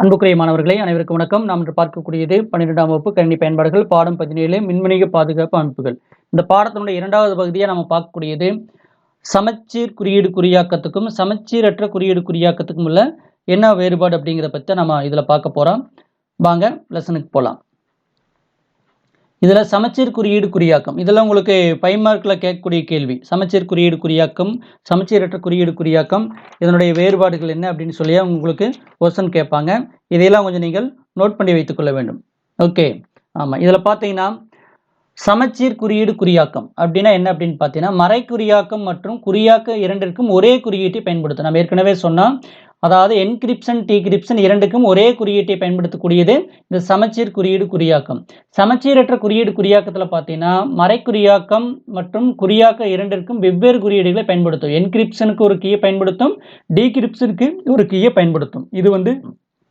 அன்புக்குரிய மாணவர்களே அனைவருக்கும் வணக்கம். நாம் இன்று பார்க்கக்கூடியது பன்னிரெண்டாம் வகுப்பு கணினி பயன்பாடுகள் பாடம் பதினேழு மின்வணிக பாதுகாப்பு அமைப்புகள். இந்த பாடத்தினுடைய இரண்டாவது பகுதியை நம்ம பார்க்கக்கூடியது சமச்சீர் குறியீடு குறியாக்கத்துக்கும் சமச்சீரற்ற குறியீடு குறியாக்கத்துக்கும் உள்ள என்ன வேறுபாடு அப்படிங்கிறத பற்றி நம்ம இதில் பார்க்க போகிறோம் வாங்க லெசனுக்கு போகலாம் இதில் சமச்சீர் குறியீடு குறியாக்கம். இதெல்லாம் உங்களுக்கு பை மார்க்கில் கேட்கக்கூடிய கேள்வி சமச்சீர் குறியீடு குறியாக்கம் சமச்சீரற்ற குறியீடு குறியாக்கம் இதனுடைய வேறுபாடுகள் என்ன அப்படின்னு சொல்லி உங்களுக்கு கொஸ்டன் கேட்பாங்க. இதையெல்லாம் கொஞ்சம் நீங்கள் நோட் பண்ணி வைத்துக்கொள்ள வேண்டும். ஓகே ஆமாம் இதில் பார்த்தீங்கன்னா சமச்சீர் குறியீடு குறியாக்கம் அப்படின்னா என்ன அப்படின்னு பார்த்தீங்கன்னா மறை குறியாக்கம் மற்றும் குறியாக்க இரண்டிற்கும் ஒரே குறியீட்டை பயன்படுத்தும் நம்ம ஏற்கனவே சொன்னால் அதாவது என்கிரிப்ஷன் டிகிரிப்ஷன் இரண்டுக்கும் ஒரே குறியீட்டை பயன்படுத்தக்கூடியது இந்த சமச்சீர் குறியீடு குறியாக்கம். சமச்சீரற்ற குறியீடு குறியாக்கத்தில் பார்த்தீங்கன்னா மறை குறியாக்கம் மற்றும் குறியாக்க இரண்டிற்கும் வெவ்வேறு குறியீடுகளை பயன்படுத்தும். என்கிரிப்ஷனுக்கு ஒரு கீயை பயன்படுத்தும் டிகிரிப்ஷனுக்கு ஒரு கீயை பயன்படுத்தும். இது வந்து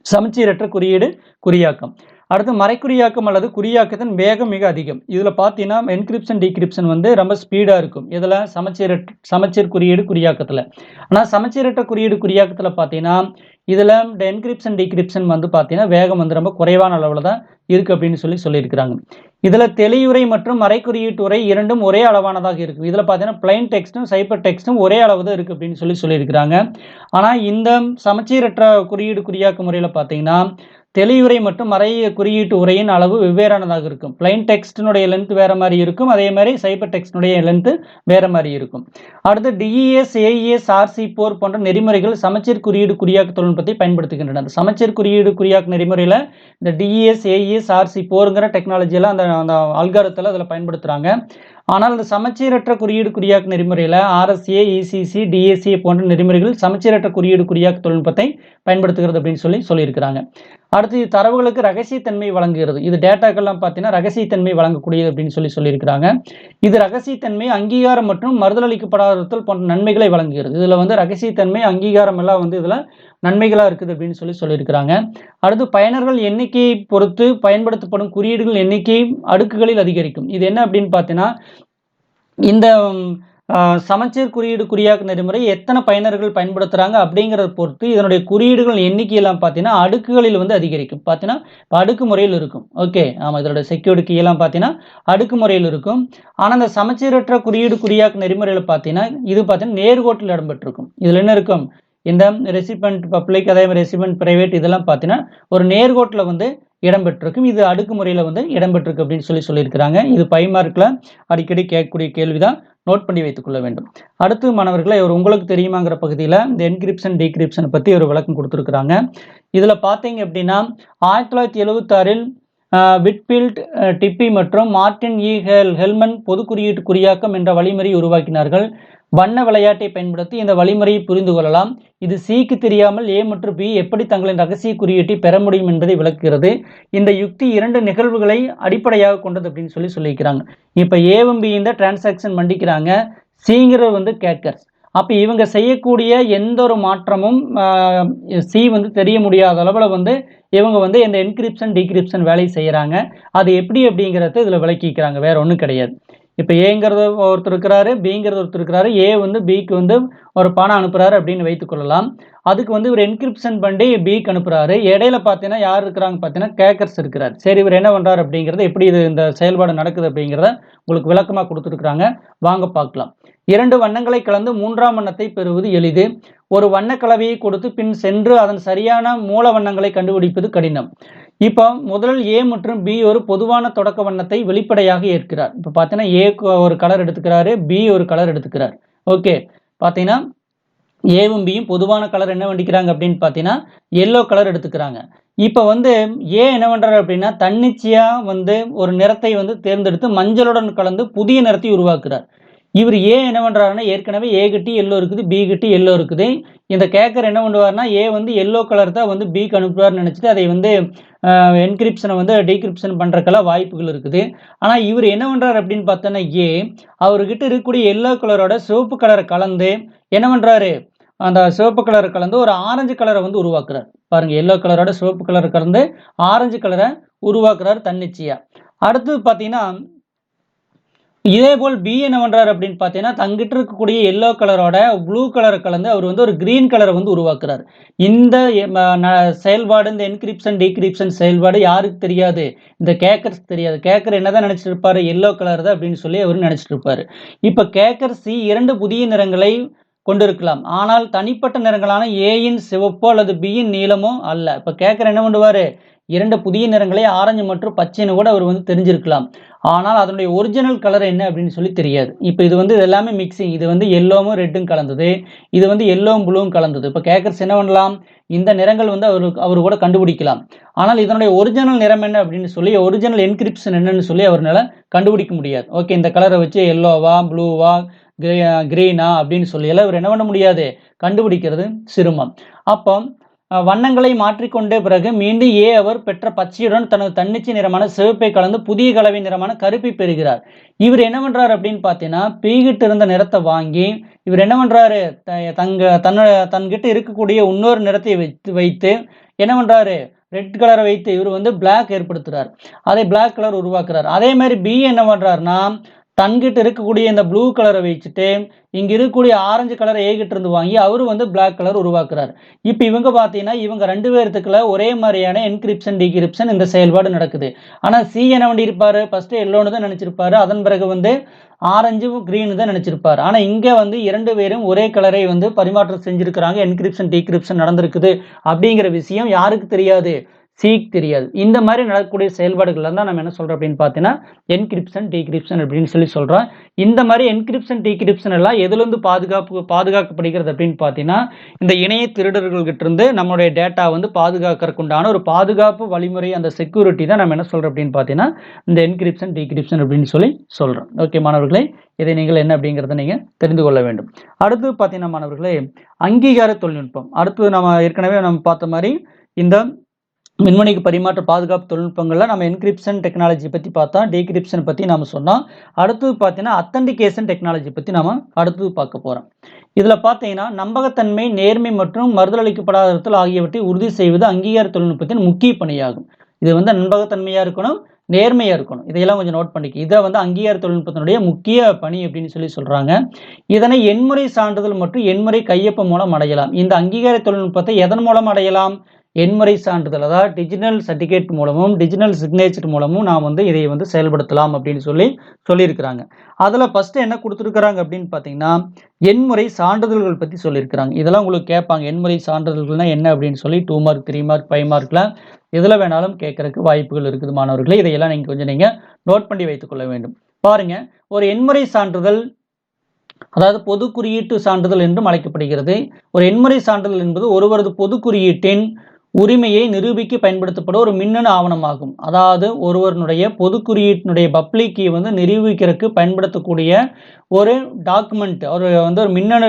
சமச்சீரற்ற குறியீடு குறியாக்கம். அடுத்து மறைக்குறியாக்கம் அல்லது குறியாக்கத்தின் வேகம் மிக அதிகம். இதில் பார்த்தீங்கன்னா என்கிரிப்ஷன் டிகிரிப்ஷன் வந்து ரொம்ப ஸ்பீடாக இருக்கும். இதில் சமச்சீர சமச்சீர் குறியீடு குறியாக்கத்தில். ஆனால் சமச்சீரற்ற குறியீடு குறியாக்கத்தில் பார்த்தீங்கன்னா இதில் இந்த என்கிரிப்ஷன் டிகிரிப்ஷன் வந்து பார்த்தீங்கன்னா வேகம் வந்து ரொம்ப குறைவான அளவில் தான் இருக்குது அப்படின்னு சொல்லி சொல்லியிருக்கிறாங்க. இதில் தெளிவுரை மற்றும் மறைக்குறியீட்டு உரை இரண்டும் ஒரே அளவானதாக இருக்குது இதில் பார்த்தீங்கன்னா பிளைன் டெக்ஸ்ட்டும் சைப்பர் டெக்ஸ்ட்டும் ஒரே அளவு தான் இருக்குது அப்படின்னு சொல்லி சொல்லியிருக்கிறாங்க. ஆனால் இந்த சமச்சீரற்ற குறியீடு குறியாக்க முறையில் பார்த்தீங்கன்னா தெளிவுரை மற்றும் மறைய குறியீட்டு உரையின் அளவு வெவ்வேறானதாக இருக்கும். பிளைன் டெக்ஸ்டினுடைய லென்த் வேற மாதிரி இருக்கும். அதே மாதிரி சைபர் டெக்ஸ்டினுடைய லென்த் வேற மாதிரி இருக்கும். அடுத்து டிஇஎஸ் ஏஇஎஸ் ஆர்சி போர் போன்ற நெறிமுறைகள் சமச்சீர் குறியீடு குறியாக்க தொழில்நுட்பத்தை பயன்படுத்துகின்றன. அந்த சமச்சீர் குறியீடு குறியாக்க நெறிமுறையில் இந்த டிஇஎஸ் ஏஇஎஸ் ஆர்சி போருங்கிற டெக்னாலஜியெல்லாம் அந்த அந்த அல்காரத்தில் அதில் பயன்படுத்துகிறாங்க ஆனால் இந்த சமச்சீரற்ற குறியீடு குறியாக்க நெறிமுறையில் ஆர்எஸ்ஏ இசிசி டிஎஸ்சி போன்ற நெறிமுறைகள் சமச்சீரற்ற குறியீடு குறியாக்க தொழில்நுட்பத்தை பயன்படுத்துகிறது அப்படின்னு சொல்லி சொல்லியிருக்கிறாங்க. அடுத்து இது தரவுகளுக்கு ரகசியத்தன்மை வழங்குகிறது. இது டேட்டாக்கள்லாம் பார்த்தீங்கன்னா ரகசியத்தன்மை வழங்கக்கூடியது அப்படின்னு சொல்லி சொல்லியிருக்கிறாங்க. இது ரகசியத்தன்மை அங்கீகாரம் மற்றும் மறுதளிக்கப்படாதல் போன்ற நன்மைகளை வழங்குகிறது. இதில் வந்து ரகசியத்தன்மை அங்கீகாரம் எல்லாம் வந்து இதில் நன்மைகளாக இருக்குது அப்படின்னு சொல்லி சொல்லியிருக்கிறாங்க. அடுத்து பயனர்கள் எண்ணிக்கையை பொறுத்து பயன்படுத்தப்படும் குறியீடுகள் எண்ணிக்கை அடுக்குகளில் அதிகரிக்கும். இது என்ன அப்படின்னு பார்த்தீங்கன்னா இந்த சமச்சீர் குறியீடு குறியாக்க நெறிமுறை எத்தனை பயனர்கள் பயன்படுத்துகிறாங்க அப்படிங்கிறத பொறுத்து இதனுடைய குறியீடுகள் எண்ணிக்கையெல்லாம் பார்த்தீங்கன்னா அடுக்குகளில் வந்து அதிகரிக்கும். பார்த்தீங்கன்னா இப்போ அடுக்கு முறையில் இருக்கும். ஓகே ஆமாம் இதோட செக்யூரிட்டி எல்லாம் பார்த்தீங்கன்னா அடுக்கு முறையில் இருக்கும். ஆனால் அந்த சமச்சீரற்ற குறியீடு குறியாக்க நெறிமுறையில் பார்த்தீங்கன்னா இது பார்த்தீங்கன்னா நேர்கோட்டில் இடம்பெற்றிருக்கும். இதில் என்ன இருக்கும்? இந்த ரெசிபெண்ட் பப்ளிக் அதே மாதிரி ரெசிபெண்ட் பிரைவேட் இதெல்லாம் பார்த்தீங்கன்னா ஒரு நேர்கோட்டில் வந்து இடம்பெற்றிருக்கும். இது அடுக்குமுறையில் வந்து இடம்பெற்றிருக்கு அப்படின்னு சொல்லி சொல்லியிருக்கிறாங்க. இது பை மார்க்கில் அடிக்கடி கேட்கக்கூடிய கேள்வி தான் நோட் பண்ணி வைத்துக்கொள்ள வேண்டும். அடுத்து மாணவர்களை இவர் உங்களுக்கு தெரியுமாங்கிற பகுதியில் இந்த என்கிரிப்ஷன் டிகிரிப்ஷனை பற்றி ஒரு விளக்கம் கொடுத்துருக்குறாங்க. இதில் பார்த்தீங்க அப்படின்னா ஆயிரத்தி தொள்ளாயிரத்தி எழுபத்தாறில் விட்பீல்ட் டிப்பி மற்றும் மார்டின் இ e. ஹெல் ஹெல்மன் பொது குறியீட்டு குறியாக்கம் என்ற வழிமுறையை உருவாக்கினார்கள். வண்ண விளையாட்டை பயன்படுத்தி இந்த வழிமுறையை புரிந்து கொள்ளலாம். இது சிக்கு தெரியாமல் ஏ மற்றும் பி எப்படி தங்களின் ரகசிய குறியீட்டை பெற முடியும் என்பதை விளக்குகிறது. இந்த யுக்தி இரண்டு நிகழ்வுகளை அடிப்படையாக கொண்டது அப்படின்னு சொல்லி சொல்லிக்கிறாங்க இப்போ ஏவும் பி இந்த டிரான்சாக்ஷன் மண்டிக்கிறாங்க. சிங்கிறது வந்து கேட்கர்ஸ். அப்போ இவங்க செய்யக்கூடிய எந்த ஒரு மாற்றமும் சி வந்து தெரிய முடியாத அளவில் வந்து இவங்க வந்து இந்த என்கிரிப்ஷன் டிகிரிப்ஷன் வேலையை செய்கிறாங்க அது எப்படி அப்படிங்கிறத இதில் விளக்கிக்கிறாங்க. வேற ஒன்றும் கிடையாது. இப்போ ஏங்கிறது ஒருத்தர் இருக்கிறாரு பிங்கிறது ஒருத்தர் இருக்கிறாரு ஏ வந்து பிக்கு வந்து ஒரு பணம் அனுப்புகிறாரு அப்படின்னு வைத்துக்கொள்ளலாம் அதுக்கு வந்து இவர் என்கிரிப்ஷன் பண்ணி பிக்கு அனுப்புகிறாரு இடையில பார்த்தீங்கன்னா யார் இருக்கிறாங்க பார்த்தீங்கன்னா கேக்கர்ஸ் இருக்கிறார். சரி இவர் என்ன பண்ணுறாரு அப்படிங்கிறது எப்படி இது இந்த செயல்பாடு நடக்குது அப்படிங்கிறத உங்களுக்கு விளக்கமாக கொடுத்துருக்குறாங்க. வாங்க பார்க்கலாம். இரண்டு வண்ணங்களை கலந்து மூன்றாம் வண்ணத்தை பெறுவது எளிது. ஒரு வண்ணக்கலவையை கொடுத்து பின் சென்று அதன் சரியான மூல வண்ணங்களை கண்டுபிடிப்பது கடினம். இப்போ முதலில் ஏ மற்றும் பி ஒரு பொதுவான தொடக்க வண்ணத்தை வெளிப்படையாக ஏற்கிறார். இப்போ பார்த்தீங்கன்னா ஏ ஒரு கலர் எடுத்துக்கிறாரு பி ஒரு கலர் எடுத்துக்கிறார். ஓகே பார்த்தீங்கன்னா ஏவும் பியும் பொதுவான கலர் என்ன வண்டிக்கிறாங்க அப்படின்னு பார்த்தீங்கன்னா எல்லோ கலர் எடுத்துக்கிறாங்க. இப்போ வந்து ஏ என்ன பண்ணுறாரு அப்படின்னா தன்னிச்சையாக வந்து ஒரு நிறத்தை வந்து தேர்ந்தெடுத்து மஞ்சளுடன் கலந்து புதிய நிறத்தை உருவாக்குறார். இவர் ஏ என்ன பண்ணுறாருன்னா ஏற்கனவே ஏ கட்டி எல்லோ இருக்குது பி கட்டி எல்லோ இருக்குது. இந்த கேக்கர் என்ன பண்ணுவார்னா ஏ வந்து எல்லோ கலர் தான் வந்து பிக்கு அனுப்புவார்னு நினச்சிட்டு அதை வந்து என்கிரிப்ஷனை வந்து டீக்ரிப்ஷன் பண்ணுறக்கெல்லாம் வாய்ப்புகள் இருக்குது. ஆனால் இவர் என்ன பண்ணுறாரு அப்படின்னு பார்த்தோன்னா ஏ அவர்கிட்ட இருக்கக்கூடிய எல்லோ கலரோட சிவப்பு கலரை கலந்து என்ன பண்ணுறாரு அந்த சிவப்பு கலரை கலந்து ஒரு ஆரஞ்சு கலரை வந்து உருவாக்குறார். பாருங்கள் எல்லோ கலரோட சிவப்பு கலர் கலந்து ஆரஞ்சு கலரை உருவாக்குறாரு தன்னிச்சையாக அடுத்தது பார்த்தீங்கன்னா இதே போல் பி என்ன பண்றாரு அப்படின்னு பார்த்தீங்கன்னா தங்கிட்டு இருக்கக்கூடிய எல்லோ கலரோட ப்ளூ கலரை கலந்து அவர் வந்து ஒரு கிரீன் கலரை வந்து உருவாக்குறாரு. இந்த செயல்பாடு இந்த என்கிரிப்ஷன் டிகிரிப்ஷன் செயல்பாடு யாருக்கு தெரியாது? இந்த கேக்கர்ஸ் தெரியாது. கேக்கர் என்னதான் நினைச்சிட்டு இருப்பாரு? எல்லோ கலர் தான் அப்படின்னு சொல்லி அவர் நினைச்சிட்டு இருப்பாரு. இப்போ கேக்கர் சி இரண்டு புதிய நிறங்களை கொண்டிருக்கலாம். ஆனால் தனிப்பட்ட நிறங்களான ஏயின் சிவப்போ அல்லது பியின் நீளமோ அல்ல. இப்போ கேக்கர் என்ன பண்ணுவாரு? இரண்டு புதிய நிறங்களை ஆரஞ்சு மற்றும் பச்சைன்னு கூட அவர் வந்து தெரிஞ்சிருக்கலாம். ஆனால் அதனுடைய ஒரிஜினல் கலர் என்ன அப்படின்னு சொல்லி தெரியாது. இப்போ இது வந்து எல்லாமே மிக்சிங் இது வந்து எல்லோவும் ரெட்டும் கலந்தது. இது வந்து எல்லோவும் ப்ளூவும் கலந்தது. இப்போ கேக்கர்ஸ் என்ன பண்ணலாம்? இந்த நிறங்கள் வந்து அவர் அவர் கூட கண்டுபிடிக்கலாம். ஆனால் இதனுடைய ஒரிஜினல் நிறம் என்ன அப்படின்னு சொல்லி ஒரிஜினல் என்கிரிப்ஷன் என்னன்னு சொல்லி அவரால் கண்டுபிடிக்க முடியாது. ஓகே இந்த கலரை வச்சு எல்லோவா ப்ளூவா கிரீனா அப்படின்னு சொல்லி எல்லாம் இவர் என்ன பண்ண முடியாது? கண்டுபிடிக்கிறது சிரமம். அப்போ வண்ணங்களை மாற்றிக்கொண்ட பிறகு மீண்டும் ஏ அவர் பெற்ற பச்சையுடன் தனது தன்னிச்சை நிறமான சிவப்பை கலந்து புதிய கலவை நிறமான கருப்பை பெறுகிறார். இவர் என்ன பண்ணுறாரு அப்படின்னு பார்த்தீங்கன்னா பீகிட்டு இருந்த நிறத்தை வாங்கி இவர் என்ன பண்ணுறாரு த- தங்க தன்ன தன்கிட்ட இருக்கக்கூடிய இன்னொரு நிறத்தை வைத்து வைத்து என்ன பண்ணுறாரு ரெட் கலரை வைத்து இவர் வந்து பிளாக் ஏற்படுத்துகிறார் அதே பிளாக் கலர் உருவாக்குறார். அதே மாதிரி பி என்ன பண்ணுறாருன்னா தன்கிட்ட இருக்கக்கூடிய இந்த ப்ளூ கலரை வச்சுட்டு இங்கே இருக்கக்கூடிய ஆரஞ்சு கலரை ஏகிட்ட இருந்து வாங்கி அவரு வந்து பிளாக் கலர் உருவாக்குறாரு. இப்போ இவங்க பார்த்தீங்கன்னா இவங்க ரெண்டு பேர்த்துக்குள்ள ஒரே மாதிரியான என்கிரிப்ஷன் டிகிரிப்ஷன் இந்த செயல்பாடு நடக்குது. ஆனால் சி என்ன வண்டி இருப்பார் ஃபர்ஸ்ட் எல்லோன்னு தான் நினச்சிருப்பாரு. அதன் பிறகு வந்து ஆரஞ்சு க்ரீனு தான் நினச்சிருப்பார். ஆனால் இங்கே வந்து இரண்டு பேரும் ஒரே கலரை வந்து பரிமாற்றம் செஞ்சுருக்கிறாங்க. என்கிரிப்ஷன் டிகிரிப்ஷன் நடந்திருக்குது. அப்படிங்கிற விஷயம் யாருக்கு தெரியாது? சீக் தெரியாது. இந்த மாதிரி நடக்கக்கூடிய செயல்பாடுகள் தான் நம்ம என்ன சொல்றோம் அப்படின்னு பார்த்தீங்கன்னா என்கிரிப்ஷன் டிகிரிப்ஷன் அப்படின்னு சொல்லி சொல்றோம். இந்த மாதிரி என்கிரிப்ஷன் டிகிரிப்ஷன் எல்லாம் எதுலேருந்து பாதுகாப்பு பாதுகாக்கப்படுகிறது அப்படின்னு பார்த்தீங்கன்னா இந்த இணைய திருடர்கள்கிட்ட இருந்து நம்மளுடைய டேட்டா வந்து பாதுகாக்கிறதுக்குண்டான ஒரு பாதுகாப்பு வழிமுறை அந்த செக்யூரிட்டி தான் நம்ம என்ன சொல்றோம் அப்படின்னு பார்த்தீங்கன்னா இந்த என்கிரிப்ஷன் டிகிரிப்ஷன் அப்படின்னு சொல்லி சொல்றோம். ஓகே மாணவர்களே இதை நீங்கள் என்ன அப்படிங்கிறத நீங்கள் தெரிந்து கொள்ள வேண்டும். அடுத்து பார்த்தீங்கன்னா மாணவர்களே அங்கீகார தொழில்நுட்பம். அடுத்து நம்ம ஏற்கனவே நம்ம பார்த்த மாதிரி இந்த மின்மணிக்கு பரிமாற்ற பாதுகாப்பு தொழில்நுட்பங்கள்ல நம்ம என்கிரிப்ஷன் டெக்னாலஜி பற்றி பார்த்தோம் டீக்ரிப்ஷன் பற்றி நாம சொன்னோம் அடுத்தது பார்த்தீங்கன்னா அத்தன்டிகேஷன் டெக்னாலஜி பற்றி நாம அடுத்தது பார்க்க போகிறோம் இதில் பார்த்தீங்கன்னா நம்பகத்தன்மை நேர்மை மற்றும் மறுதளிக்கப்படாத இடத்தில் ஆகியவற்றை உறுதி செய்வது அங்கீகார தொழில்நுட்பத்தின் முக்கிய பணியாகும். இது வந்து நம்பகத்தன்மையாக இருக்கணும் நேர்மையாக இருக்கணும். இதையெல்லாம் கொஞ்சம் நோட் பண்ணிக்க. இதை வந்து அங்கீகார தொழில்நுட்பத்தினுடைய முக்கிய பணி அப்படின்னு சொல்லி சொல்கிறாங்க இதனை எண்முறை சான்றிதழ் மற்றும் எண்முறை கையொப்பம் மூலம் அடையலாம். இந்த அங்கீகார தொழில்நுட்பத்தை எதன் மூலம் அடையலாம்? எண்முறை சான்றிதழ் அதாவது டிஜிட்டல் சர்டிஃபிகேட் மூலமும் டிஜிட்டல் சிக்னேச்சர் மூலமும் நாம் வந்து இதை வந்து செயல்படுத்தலாம் அப்படின்னு சொல்லி சொல்லியிருக்கிறாங்க. அதில் ஃபஸ்ட்டு என்ன கொடுத்துருக்குறாங்க அப்படின்னு பார்த்தீங்கன்னா எண்முறை சான்றிதழ்கள் பற்றி சொல்லியிருக்கிறாங்க. இதெல்லாம் உங்களுக்கு கேட்பாங்க. எண்முறை சான்றிதழ்கள்னால் என்ன அப்படின்னு சொல்லி two mark three mark five மார்க்லாம் எதில் வேணாலும் கேட்குறக்கு வாய்ப்புகள் இருக்குது மாணவர்களே. இதையெல்லாம் நீங்கள் கொஞ்சம் நீங்கள் நோட் பண்ணி வைத்துக்கொள்ள வேண்டும். பாருங்கள் ஒரு எண்முறை சான்றிதழ் அதாவது பொது குறியீட்டு சான்றிதழ் என்றும் அழைக்கப்படுகிறது. ஒரு எண்முறை சான்றிதழ் என்பது ஒருவரது பொது குறியீட்டின் உரிமையை நிரூபிக்க பயன்படுத்தப்படும் ஒரு மின்னணு ஆவணமாகும். அதாவது ஒருவருடைய பொது குறியீட்டினுடைய பப்ளிக்கை வந்து நிரூபிக்கிறதுக்கு பயன்படுத்தக்கூடிய ஒரு டாக்குமெண்ட் ஒரு வந்து ஒரு மின்னணு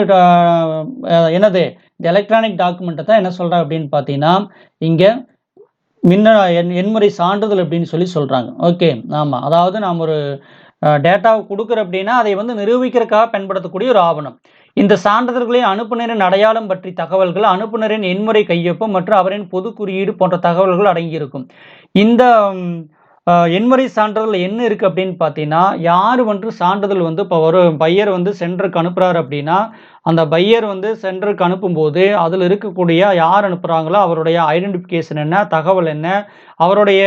என்னது இந்த எலக்ட்ரானிக் டாக்குமெண்ட்டை தான் என்ன சொல்கிறேன் அப்படின்னு பார்த்தீங்கன்னா இங்கே மின்ன எண் எண்முறை சான்றிதழ் அப்படின்னு சொல்லி சொல்கிறாங்க ஓகே ஆமாம் அதாவது நாம் ஒரு டேட்டாவை கொடுக்குறோம் அப்படின்னா அதை வந்து நிரூபிக்கிறதுக்காக பயன்படுத்தக்கூடிய ஒரு ஆவணம். இந்த சான்றிதழ்களின் அனுப்புநரின் அடையாளம் பற்றி தகவல்கள் அனுப்புநரின் எண்முறை கையொப்பம் மற்றும் அவரின் பொது குறியீடு போன்ற தகவல்கள் அடங்கியிருக்கும். இந்த எண்முறை சான்றிதழ் என்ன இருக்குது அப்படின்னு பார்த்தீங்கன்னா யார் வந்து சான்றிதழ் வந்து இப்போ ஒரு பையர் வந்து சென்டருக்கு அனுப்புகிறாரு அப்படின்னா அந்த பையர் வந்து சென்டருக்கு அனுப்பும்போது அதில் இருக்கக்கூடிய யார் அனுப்புகிறாங்களோ அவருடைய ஐடென்டிஃபிகேஷன் என்ன தகவல் என்ன அவருடைய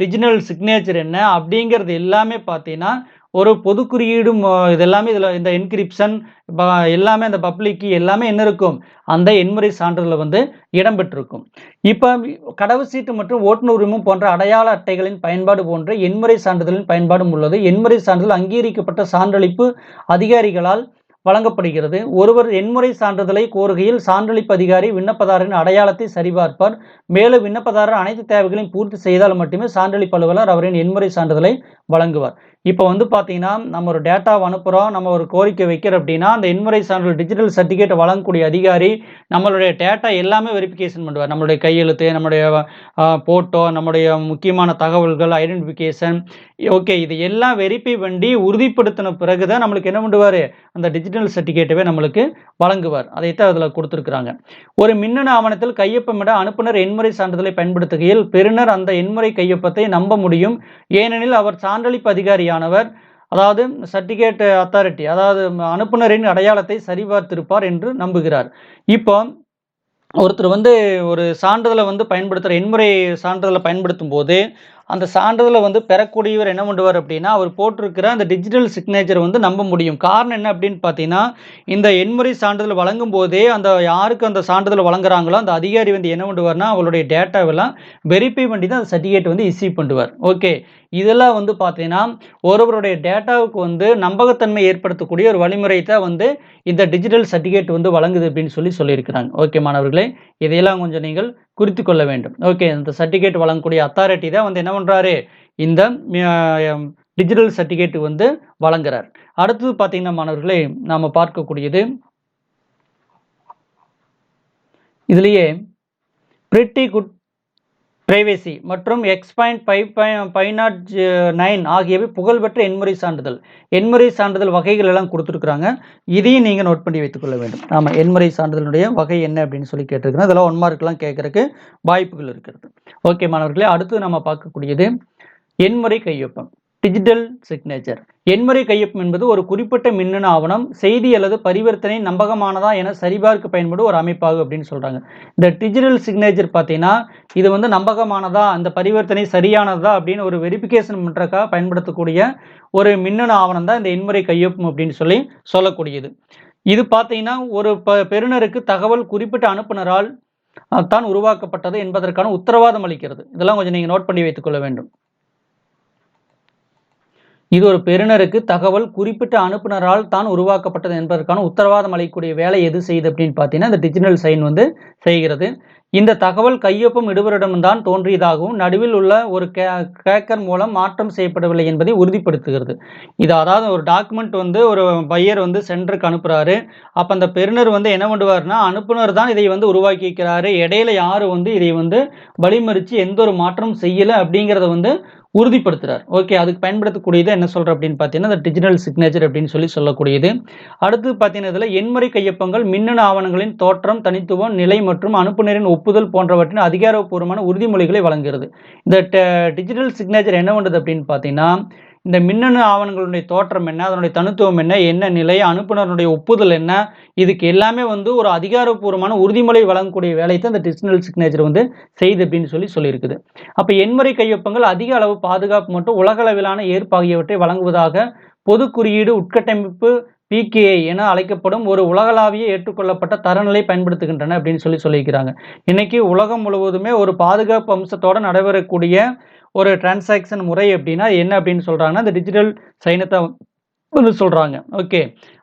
டிஜிட்டல் சிக்னேச்சர் என்ன அப்படிங்கிறது எல்லாமே பார்த்தீங்கன்னா ஒரு பொது குறியீடும் இதெல்லாமே இதில் இந்த என்கிரிப்ஷன் எல்லாமே அந்த பப்ளிக்கு எல்லாமே என்ன இருக்கும்? அந்த எண்முறை சான்றிதழில் வந்து இடம்பெற்றிருக்கும். இப்போ கடவு சீட்டு மற்றும் ஓட்டுநர் உரிமம் போன்ற அடையாள அட்டைகளின் பயன்பாடு போன்ற எண்முறை சான்றிதழின் பயன்பாடும் உள்ளது. எண்முறை சான்றிதழ் அங்கீகரிக்கப்பட்ட சான்றளிப்பு அதிகாரிகளால் வழங்கப்படுகிறது. ஒருவர் எண்முறை சான்றிதழை கோருகையில் சான்றளிப்பு அதிகாரி விண்ணப்பதாரரின் அடையாளத்தை சரிபார்ப்பார். மேலும் விண்ணப்பதாரர் அனைத்து தேவைகளையும் பூர்த்தி செய்தால் மட்டுமே சான்றளிப்பு அலுவலர் அவரின் எண்முறை சான்றிதழை வழங்குவார். இப்போ வந்து பார்த்தீங்கன்னா நம்ம ஒரு டேட்டாவை அனுப்புகிறோம் நம்ம ஒரு கோரிக்கை வைக்கிறோம் அப்படின்னா அந்த எண்முறை சான்றிதழ் டிஜிட்டல் சர்டிஃபிகேட் வழங்கக்கூடிய அதிகாரி நம்மளுடைய டேட்டா எல்லாமே வெரிஃபிகேஷன் பண்ணுவார். நம்மளுடைய கையெழுத்து நம்மளுடைய போட்டோ நம்முடைய முக்கியமான தகவல்கள் ஐடென்டிஃபிகேஷன் ஓகே இது எல்லாம் வெரிஃபை பண்ணி உறுதிப்படுத்தின பிறகு தான் நம்மளுக்கு என்ன பண்ணுவார்? அந்த டிஜிட்டல் சர்டிஃபிகேட்டவே நம்மளுக்கு வழங்குவார். அதைத்தான் அதில் கொடுத்துருக்குறாங்க. ஒரு மின்னணு ஆவணத்தில் கையொப்பமிட அனுப்புனர் எண்முறை சான்றிதழை பயன்படுத்துகையில் பெறுநர் அந்த எண்முறை கையொப்பத்தை நம்ப முடியும். ஏனெனில் அவர் சான்றளிப்பு அதிகாரியானவர். அதாவது சர்டிஃபிகேட் அத்தாரிட்டி அதாவது அனுப்புனரின் அடையாளத்தை சரிபார்த்திருப்பார் என்று நம்புகிறார். இப்போ ஒருத்தர் வந்து ஒரு சான்றிதழை வந்து பயன்படுத்துகிற எண்முறை சான்றிதழை பயன்படுத்தும் போது அந்த சான்றிதழை வந்து பெறக்கூடியவர் என்ன பண்ணுவார் அப்படின்னா அவர் போட்டிருக்கிற அந்த டிஜிட்டல் சிக்னேச்சர் வந்து நம்ப முடியும். காரணம் என்ன அப்படின்னு பார்த்தீங்கன்னா இந்த எண்முறை சான்றிதழ் வழங்கும் போதே அந்த யாருக்கு அந்த சான்றிதழ் வழங்குறாங்களோ அந்த அதிகாரி வந்து என்ன பண்ணுவார்னா அவங்களுடைய டேட்டாவெல்லாம் வெரிஃபை பண்ணி தான் அந்த சர்டிஃபிகேட் வந்து இஸ்யூ பண்ணுவார். ஓகே இதெல்லாம் வந்து பார்த்தீங்கன்னா ஒருவருடைய டேட்டாவுக்கு வந்து நம்பகத்தன்மை ஏற்படுத்தக்கூடிய ஒரு வழிமுறை தான் வந்து இந்த டிஜிட்டல் சர்டிஃபிகேட் வந்து வழங்குது அப்படின்னு சொல்லி சொல்லியிருக்கிறாங்க. ஓகே மாணவர்களே இதையெல்லாம் கொஞ்சம் நீங்கள் குறித்து கொள்ள வேண்டும். ஓகே இந்த சர்டிஃபிகேட் வழங்கக்கூடிய அத்தாரிட்டி தான் வந்து என்ன பண்ணுறாரு இந்த டிஜிட்டல் சர்டிஃபிகேட் வந்து வழங்குறார். அடுத்தது பார்த்தீங்கன்னா மாணவர்களை நாம் பார்க்கக்கூடியது இதுலேயே பிரிட்டி குட் பிரைவேசி மற்றும் X point five five naught nine ஆகியவை புகழ்பெற்ற எண்முறை சான்றிதழ். எண்முறை சான்றிதழ் வகைகள் எல்லாம் கொடுத்துருக்குறாங்க. இதையும் நீங்கள் நோட் பண்ணி வைத்துக்கொள்ள வேண்டும். ஆமாம் எண்முறை சான்றிதழுடைய வகை என்ன அப்படின்னு சொல்லி கேட்டிருக்கிறோம் இதெல்லாம் ஒன் மார்க்லாம் கேட்கறதுக்கு வாய்ப்புகள் இருக்கிறது. ஓகே மாணவர்களே அடுத்து நம்ம பார்க்கக்கூடியது எண்முறை கையொப்பம். டிஜிட்டல் சிக்னேச்சர் எண்முறை கையொப்பம் என்பது ஒரு குறிப்பிட்ட மின்னணு ஆவணம் செய்தி அல்லது பரிவர்த்தனை நம்பகமானதா என சரிபார்க்க பயன்படும் ஒரு அமைப்பாகும் அப்படின்னு சொல்கிறாங்க இந்த டிஜிட்டல் சிக்னேச்சர் பார்த்தீங்கன்னா இது வந்து நம்பகமானதா அந்த பரிவர்த்தனை சரியானதா அப்படின்னு ஒரு வெரிஃபிகேஷன் பண்ணுறக்காக பயன்படுத்தக்கூடிய ஒரு மின்னணு ஆவணம் தான் இந்த எண்முறை கையொப்பம் அப்படின்னு சொல்லி சொல்லக்கூடியது. இது பார்த்தீங்கன்னா ஒரு ப பெறுநருக்கு தகவல் குறிப்பிட்ட அனுப்புனரால் தான் உருவாக்கப்பட்டது என்பதற்கான உத்தரவாதம் அளிக்கிறது. இதெல்லாம் கொஞ்சம் நீங்கள் நோட் பண்ணி வைத்துக்கொள்ள வேண்டும். இது ஒரு பெறுநருக்கு தகவல் குறிப்பிட்ட அனுப்புனரால் தான் உருவாக்கப்பட்டது என்பதற்கான உத்தரவாதம் அளிக்கக்கூடிய வேலை எது செய்யுது அப்படின்னு பார்த்தீங்கன்னா இந்த டிஜிட்டல் சைன் வந்து செய்கிறது. இந்த தகவல் கையொப்பம் இடுவரிடம்தான் தோன்றியதாகவும் நடுவில் உள்ள ஒரு கே கேக்கர் மூலம் மாற்றம் செய்யப்படவில்லை என்பதை உறுதிப்படுத்துகிறது. இது அதாவது ஒரு டாக்குமெண்ட் வந்து ஒரு பையர் வந்து சென்டருக்கு அனுப்புகிறாரு அப்போ அந்த பெறுநர் வந்து என்ன பண்ணுவார்னா அனுப்புனர் தான் இதை வந்து உருவாக்கி வைக்கிறாரு. இடையில யார் வந்து இதை வந்து வழிமறித்து எந்த ஒரு மாற்றம் செய்யலை அப்படிங்கிறத வந்து உறுதிப்படுத்துறார். ஓகே அதுக்கு பயன்படுத்தக்கூடியது என்ன சொல்கிற அப்படின்னு பார்த்தீங்கன்னா இந்த டிஜிட்டல் சிக்னேச்சர் அப்படின்னு சொல்லி சொல்லக்கூடியது. அடுத்து பார்த்தீங்கன்னா இதில் எண்முறை கையொப்பங்கள் மின்னணு ஆவணங்களின் தோற்றம் தனித்துவம் நிலை மற்றும் அனுப்புநரின் ஒப்புதல் போன்றவற்றின் அதிகாரப்பூர்வமான உறுதிமொழிகளை வழங்குகிறது. இந்த டிஜிட்டல் சிக்னேச்சர் என்ன பண்ணுறது அப்படின்னு பார்த்தீங்கன்னா இந்த மின்னணு ஆவணங்களுடைய தோற்றம் என்ன? அதனுடைய தனித்துவம் என்ன? என்ன நிலை? அனுப்புனருடைய ஒப்புதல் என்ன? இதுக்கு எல்லாமே வந்து ஒரு அதிகாரப்பூர்வமான உறுதிமொழி வழங்கக்கூடிய வேலையை தான் இந்த டிஜிட்டல் சிக்னேச்சர் வந்து செய்து அப்படின்னு சொல்லி சொல்லியிருக்குது. அப்போ எண்முறை கையொப்பங்கள் அதிக அளவு பாதுகாப்பு மற்றும் உலகளவிலான ஏற்பு ஆகியவற்றை வழங்குவதாக பொது குறியீடு உட்கட்டமைப்பு பிகேஐ என அழைக்கப்படும் ஒரு உலகளாவிய ஏற்றுக்கொள்ளப்பட்ட தரநிலை பயன்படுத்துகின்றன அப்படின்னு சொல்லி சொல்லியிருக்கிறாங்க. இன்னைக்கு உலகம் முழுவதுமே ஒரு பாதுகாப்பு அம்சத்தோடு நடைபெறக்கூடிய ஒரு டிரான்சாக்ஷன் முறை அப்படின்னா என்ன அப்படின்னு சொல்கிறாங்கன்னா இந்த டிஜிட்டல் சைனத்தை வந்து சொல்கிறாங்க ஓகே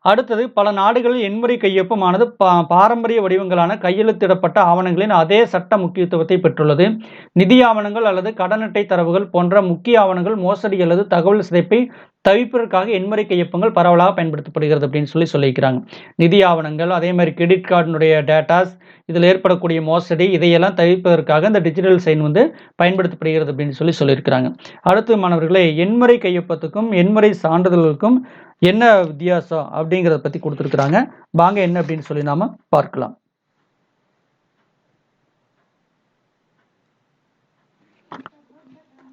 அடுத்தது பல நாடுகளில் எண்முறை கையொப்பமானது பா பாரம்பரிய வடிவங்களான கையெழுத்திடப்பட்ட ஆவணங்களின் அதே சட்ட முக்கியத்துவத்தை பெற்றுள்ளது. நிதி ஆவணங்கள் அல்லது கடன் அட்டை தரவுகள் போன்ற முக்கிய ஆவணங்கள் மோசடி அல்லது தகவல் சிதைப்பை தவிப்பதற்காக எண்முறை கையொப்பங்கள் பரவலாக பயன்படுத்தப்படுகிறது அப்படின்னு சொல்லி சொல்லியிருக்கிறாங்க. நிதி ஆவணங்கள் அதே மாதிரி கிரெடிட் கார்டினுடைய டேட்டாஸ் இதில் ஏற்படக்கூடிய மோசடி இதையெல்லாம் தவிர்ப்பதற்காக இந்த டிஜிட்டல் சைன் வந்து பயன்படுத்தப்படுகிறது அப்படின்னு சொல்லி சொல்லியிருக்கிறாங்க. அடுத்து மாணவர்களே எண்முறை கையொப்பத்துக்கும் எண்முறை சான்றிதழ்களுக்கும் என்ன வித்தியாசம் அப்படிங்கிறத பற்றி கொடுத்துருக்குறாங்க. வாங்க என்ன அப்படின்னு சொல்லி நாம பார்க்கலாம்.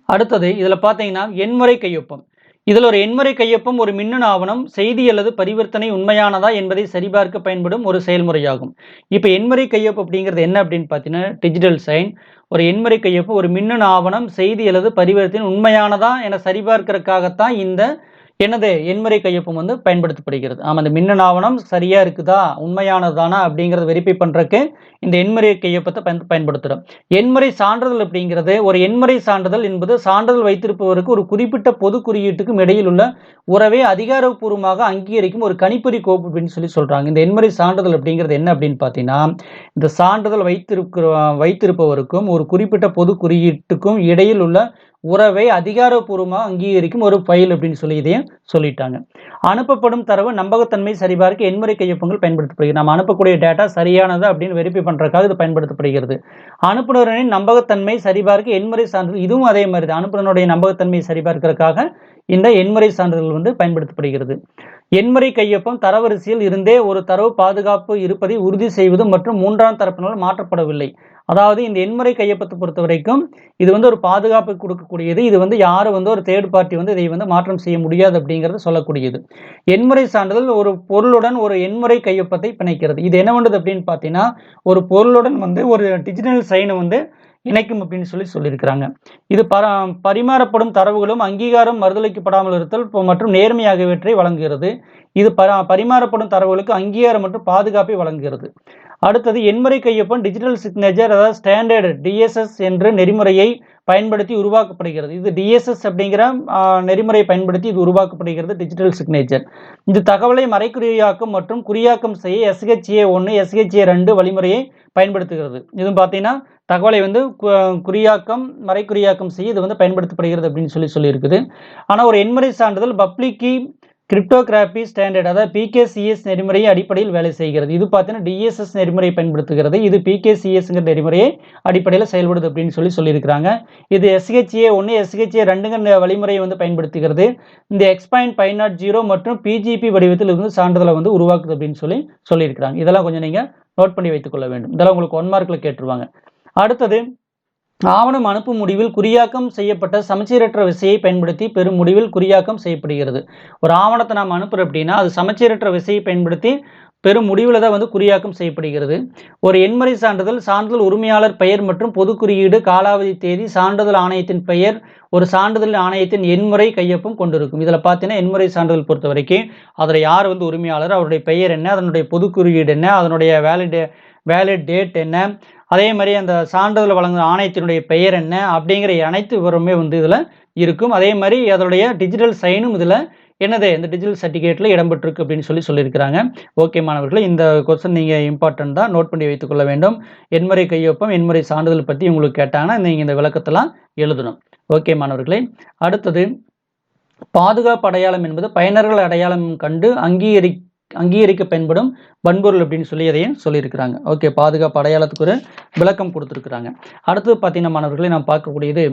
அடுத்தது இதில் பார்த்தீங்கன்னா எண்முறை கையொப்பம். இதில் ஒரு எண்முறை கையொப்பம் ஒரு மின்னணு ஆவணம் செய்தி அல்லது பரிவர்த்தனை உண்மையானதா என்பதை சரிபார்க்க பயன்படும் ஒரு செயல்முறையாகும். இப்போ எண்முறை கையொப்பம் அப்படிங்கிறது என்ன அப்படின்னு பார்த்தீங்கன்னா டிஜிட்டல் சைன் ஒரு எண்முறை கையொப்பம் ஒரு மின்னணு ஆவணம் செய்தி அல்லது பரிவர்த்தனை உண்மையானதா என சரிபார்க்கிறதுக்காகத்தான் இந்த என்னது எண்முறை கையொப்பம் வந்து பயன்படுத்தப்படுகிறது. ஆமாம் அந்த மின்னணு ஆவணம் சரியாக இருக்குதா உண்மையானதானா அப்படிங்கிறத வெரிஃபை பண்ணுறதுக்கு இந்த எண்முறை கையொப்பத்தை பயன் பயன்படுத்துகிறோம் எண்முறை சான்றிதழ் அப்படிங்கிறது ஒரு எண்முறை சான்றிதழ் என்பது சான்றிதழ் வைத்திருப்பவருக்கு ஒரு குறிப்பிட்ட பொது குறியீட்டுக்கும் இடையில் உள்ள உறவை அதிகாரப்பூர்வமாக அங்கீகரிக்கும் ஒரு கணிப்பொறி கோப்பு அப்படின்னு சொல்லி சொல்கிறாங்க இந்த எண்முறை சான்றிதழ் அப்படிங்கிறது என்ன அப்படின்னு பார்த்தீங்கன்னா இந்த சான்றிதழ் வைத்திருக்கிற வைத்திருப்பவருக்கும் ஒரு குறிப்பிட்ட பொது குறியீட்டுக்கும் இடையில் உள்ள உறவை அதிகாரப்பூர்வமாக அங்கீகரிக்கும் ஒரு ஃபைல் அப்படின்னு சொல்லி இதையும் சொல்லிட்டாங்க. அனுப்பப்படும் தரவு நம்பகத்தன்மை சரிபார்க்க எண்முறை கையொப்பங்கள் பயன்படுத்தப்படுகிறது. நம்ம அனுப்பக்கூடிய டேட்டா சரியானது அப்படின்னு வெரிஃபை பண்ணுறதுக்காக இது பயன்படுத்தப்படுகிறது. அனுப்புநரின் நம்பகத்தன்மை சரிபார்க்க எண்முறை சான்றிதழ் இதுவும் அதே மாதிரி தான் அனுப்புநருடைய நம்பகத்தன்மை சரிபார்க்கிறதுக்காக இந்த எண்முறை சான்றிதழ் வந்து பயன்படுத்தப்படுகிறது. எண்முறை கையொப்பம் தரவரிசையில் இருந்தே ஒரு தரவு பாதுகாப்பு இருப்பதை உறுதி செய்வது மற்றும் மூன்றாம் தரப்பினால் மாற்றப்படவில்லை. அதாவது இந்த எண்முறை கையொப்பத்தை பொறுத்த வரைக்கும் இது வந்து ஒரு பாதுகாப்பு கொடுக்கக்கூடியது. இது வந்து யாரும் வந்து ஒரு தேர்ட் பார்ட்டி வந்து இதை வந்து மாற்றம் செய்ய முடியாது அப்படிங்கிறது சொல்லக்கூடியது. எண்முறை சான்றிதழ் ஒரு பொருளுடன் ஒரு எண்முறை கையொப்பத்தை பிணைக்கிறது. இது என்ன பண்ணுது அப்படின்னு பார்த்தீங்கன்னா ஒரு பொருளுடன் வந்து ஒரு டிஜிட்டல் சைனை வந்து இணைக்கும் அப்படின்னு சொல்லி சொல்லியிருக்கிறாங்க. இது பர பரிமாறப்படும் தரவுகளும் அங்கீகாரம் மறுதளிக்கப்படாமல் இருத்தல் மற்றும் மற்றும் நேர்மையாகியவற்றை வழங்குகிறது. இது பர பரிமாறப்படும் தரவுகளுக்கு அங்கீகாரம் மற்றும் பாதுகாப்பை வழங்குகிறது. அடுத்தது எண்முறை கையொப்பம் டிஜிட்டல் சிக்னேச்சர் அதாவது ஸ்டாண்டர்டு டிஎஸ்எஸ் என்ற நெறிமுறையை பயன்படுத்தி உருவாக்கப்படுகிறது. இது டிஎஸ்எஸ் அப்படிங்கிற நெறிமுறையை பயன்படுத்தி இது உருவாக்கப்படுகிறது டிஜிட்டல் சிக்னேச்சர் இந்த தகவலை மறைக்குறியாக்கம் மற்றும் குறியாக்கம் செய்ய எஸ்ஹெச்ஏ ஒன்று எஸ்ஹெச்ஏ ரெண்டு வழிமுறையை பயன்படுத்துகிறது. இது பார்த்தீங்கன்னா தகவலை வந்து குறியாக்கம் மறைக்குறியாக்கம் செய்ய இது வந்து பயன்படுத்தப்படுகிறது அப்படின்னு சொல்லி சொல்லியிருக்குது. ஆனால் ஒரு எண்முறை சான்றிதழ் பப்ளிக்கி கிரிப்டோகிராபி ஸ்டாண்டர்ட் அதாவது பிகேசிஎஸ் நெறிமுறையை அடிப்படையில் வேலை செய்கிறது. இது பார்த்தீங்கன்னா டிஎஸ்எஸ் நெறிமுறையை பயன்படுத்துகிறது. இது பிகேசிஎஸ்ங்கிற நெறிமுறையை அடிப்படையில் செயல்படுது அப்படின்னு சொல்லி சொல்லியிருக்கிறாங்க. இது எஸ்ஹெச்ஏ ஒன்று எஸ்ஹெச்ஏ ரெண்டுங்கிற வழிமுறையை வந்து பயன்படுத்துகிறது. இந்த x point five naught zero மற்றும் பிஜிபி வடிவத்தில் இருந்து சான்றிதழை வந்து உருவாக்குது அப்படின்னு சொல்லி சொல்லியிருக்கிறாங்க. இதெல்லாம் கொஞ்சம் நீங்கள் நோட் பண்ணி வைத்துக்கொள்ள வேண்டும். இதெல்லாம் உங்களுக்கு ஒன் மார்க்கில் கேட்டுருவாங்க. அடுத்தது ஆவணம் அனுப்பும் முடிவில் குறியாக்கம் செய்யப்பட்ட சமச்சீரற்ற விசையை பயன்படுத்தி பெறும் முடிவில் குறியாக்கம் செய்யப்படுகிறது. ஒரு ஆவணத்தை நாம் அனுப்புகிறோம் அப்படின்னா அது சமச்சீரற்ற விசையை பயன்படுத்தி பெரும் முடிவில் தான் வந்து குறியாக்கம் செய்யப்படுகிறது. ஒரு எண்முறை சான்றிதழ் சான்றிதழ் உரிமையாளர் பெயர் மற்றும் பொது குறியீடு காலாவதி தேதி சான்றிதழ் ஆணையத்தின் பெயர் ஒரு சான்றிதழ் ஆணையத்தின் எண்முறை கையொப்பம் கொண்டிருக்கும். இதில் பார்த்தீங்கன்னா எண்முறை சான்றிதழ் பொறுத்த வரைக்கும் அதில் யார் வந்து உரிமையாளர் அவருடைய பெயர் என்ன அதனுடைய பொது குறியீடு என்ன அதனுடைய வேலிட வேலிட் டேட் என்ன? அதே மாதிரி அந்த சான்றிதழ் வழங்குற ஆணையத்தினுடைய பெயர் என்ன? அப்படிங்கிற அனைத்து விவரமே வந்து இதில் இருக்கும். அதே மாதிரி அதனுடைய டிஜிட்டல் சைனும் இதில் என்னது? இந்த டிஜிட்டல் சர்டிஃபிகேட்டில் இடம்பெற்றிருக்கு அப்படின்னு சொல்லி சொல்லியிருக்கிறாங்க. ஓகே மாணவர்களே இந்த கொஸ்டின் நீங்கள் இம்பார்ட்டன்ட் தான். நோட் பண்ணி வைத்துக்கொள்ள வேண்டும். எண்முறை கையொப்பம் எண்முறை சான்றிதழ் பற்றி உங்களுக்கு கேட்டாங்கன்னா நீங்கள் இந்த விளக்கத்தெல்லாம் எழுதணும். ஓகே மாணவர்களே அடுத்தது பாதுகாப்பு அடையாளம் என்பது பயனர்கள் அடையாளம் கண்டு அங்கீகரி அங்கீகரிக்க பயன்படும் வன்பொருள் அப்படின்னு சொல்லி அதையும் சொல்லியிருக்கிறாங்க. ஓகே பாதுகாப்பு அடையாளத்துக்கு ஒரு விளக்கம் கொடுத்துருக்குறாங்க. அடுத்தது பார்த்தீங்கன்னா மாணவர்களை நாம் பார்க்கக்கூடியது